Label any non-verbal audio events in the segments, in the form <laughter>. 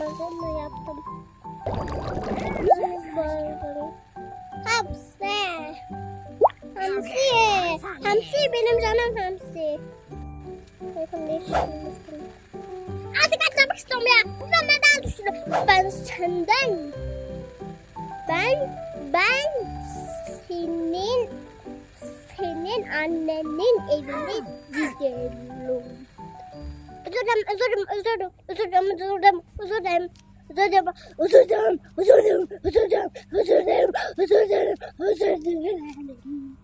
Ramazan'ı yaptım. Hamsi. Hamsi. Hamsi benim canım hamsi. Bakın değiştirmiştim. Artık atlamak istiyorum ya. Buradan neden düştüm? Ben senden. Ben, ben senin, senin annenin evine gidiyorum. Özür dilerim, özür dilerim, özür dilerim, özür dilerim, özür dilerim, özür dilerim. Özür dilerim, özür dilerim, özür dilerim, özür dilerim, özür dilerim, özür dilerim, özür dilerim.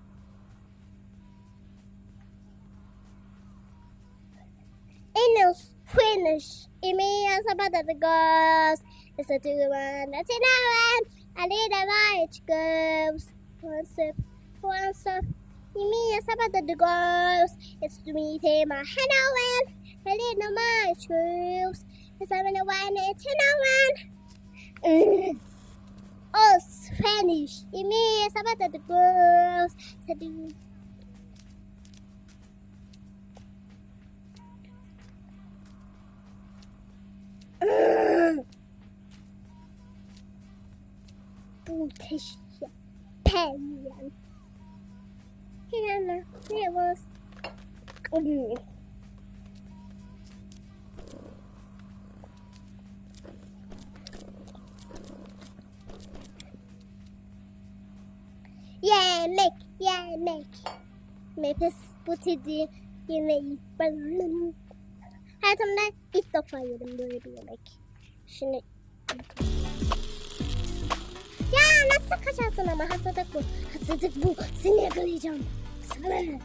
Inus finish. Emilia Sabata the girls. It's a two one. That's an hour. I need a white girls. Sip, one sip. Emilia Sabata the girls. It's to me, Tema. Hello, and Hello, Matthews. It's I'm in a one. it's in a Oh, Spanish. It means about the girls. <laughs> pen here. Helena, it was. Mm. Yemek, yemek. Mepes bu dedi yemeği. Hayatımda ilk defa yedim böyle bir yemek. Şimdi ya nasıl kaçarsın ama hastalık bu. Hastalık bu. Seni yakalayacağım. Sana. Seni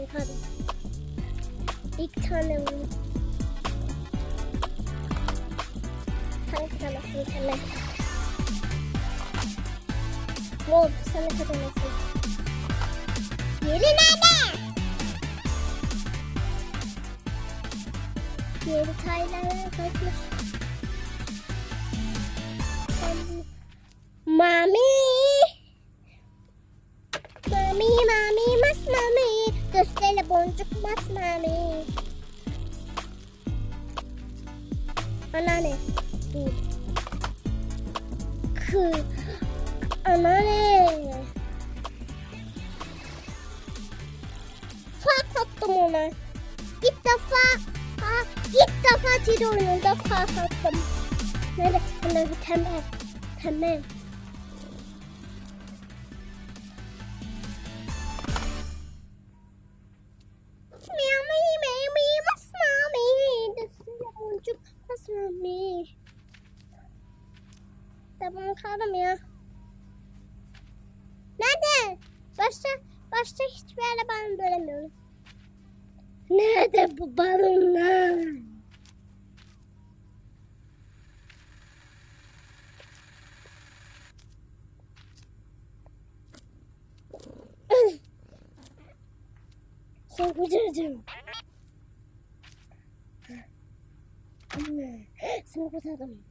yakaladım. İlk tane vurdu. Hangi tanesi bir Mor sana tanesi. Yeri nerede? Yeri Tayland'a kaçmış. Ben bu- Mami. Mami, mami, mas mami. Gösterle boncuk mas mami. Anneanne. Kı. Anneanne. Attım ona. İlk defa, ha, ilk defa tiri oyununda fark attım. Nerede? Nerede? Temel. Temel. Tamam kaldım ya. Nerede? Başta, başta hiçbir yerde ben göremiyorum. Nerede bu balonlar? Sen kurtaracağım. Seni kurtardım.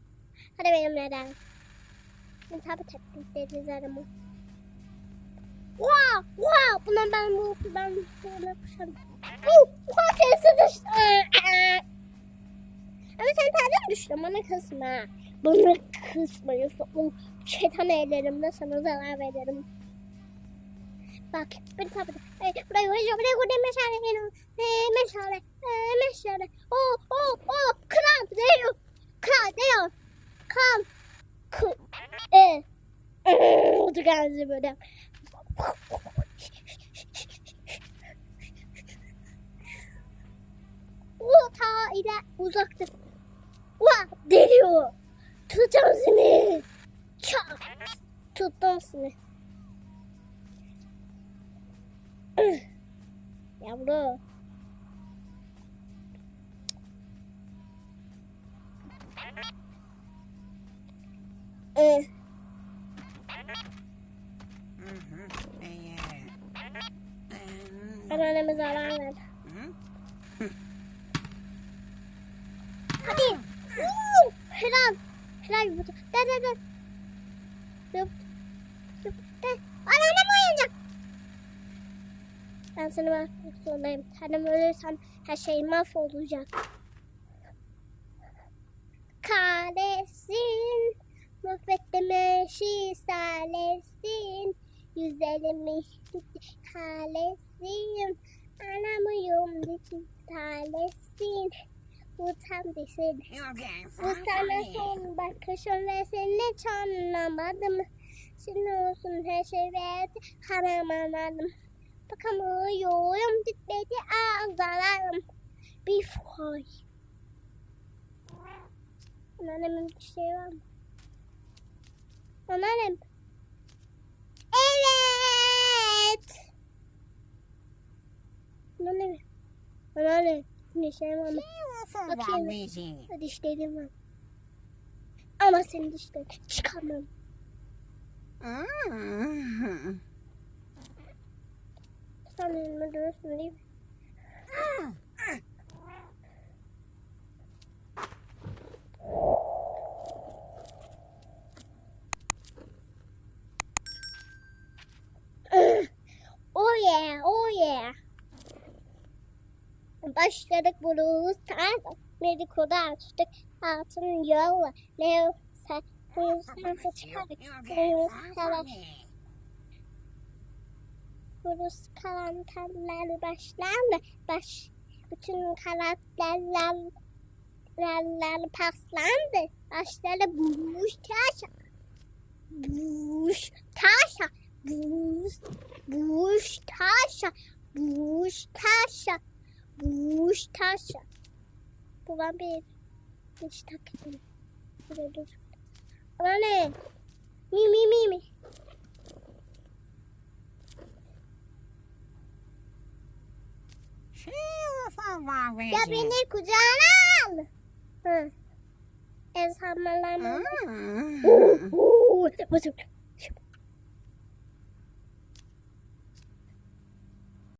Hadi benimle de. Ben tabi teknikleri izlerim. Wow, wow. Buna ben bu, ben böyle kuşarım. Oh, wow, kendisi düştü. Ama sen terden düştün, bana kısma. Bana kısma, yoksa o şeytan ellerimle sana zarar veririm. Bak, bir tabi buraya koyacağım, buraya koyacağım, meşale, meşale, meşale, meşale. Oh, oh, oh, kral, değil, kral, değil, kral, kral, <laughs> Otur kendisi böyle. O ta ile uzaktır. Vah deliyor. Tutacağım seni. Çak. Tuttum seni. Yavru. Ih. Anneanneme zarar ver. Hadi. Helal. Helal yumurta. De de de. Yup. Yup. De. Anneannem uyanacak. Ben seni bırakmak zorundayım. Annem ölürsen her şey mahvolacak. kahretsin. Müfettime şisaletsin. Yüzlerimi kahretsin. Anamıyım dikin kahretsin. Utan desin. Bu sana son bakışım ve seni hiç anlamadım. Senin olsun her şey verdi kanamadım. Bakamıyorum titredi ağzalarım. Bir fay. Anneannemin bir şey var mı? Anneannem. Evet. Anneannem. Anneannem. Bir şey var mı? Bakayım. Dişlerim var. Ama senin dişlerini çıkarmam. Sen elime dönüyorsun değil mi? Başladık buluruz. Tamam. Medikoda açtık. Altın yolla. Leo sen Hulusansa çıkardık. Hulusansa Hulus karantinler başlandı. Baş, bütün karakterler lerler paslandı. Başları buş taşa. Buş taşa. Buş, buş taşa. Buş taşa. Taşa. Bu ben bir takıyorum. Buraya dur. Ama ne? Mi mi mi mi. Ya beni kucağına al. Hı. El salmalama. Oo, Basın.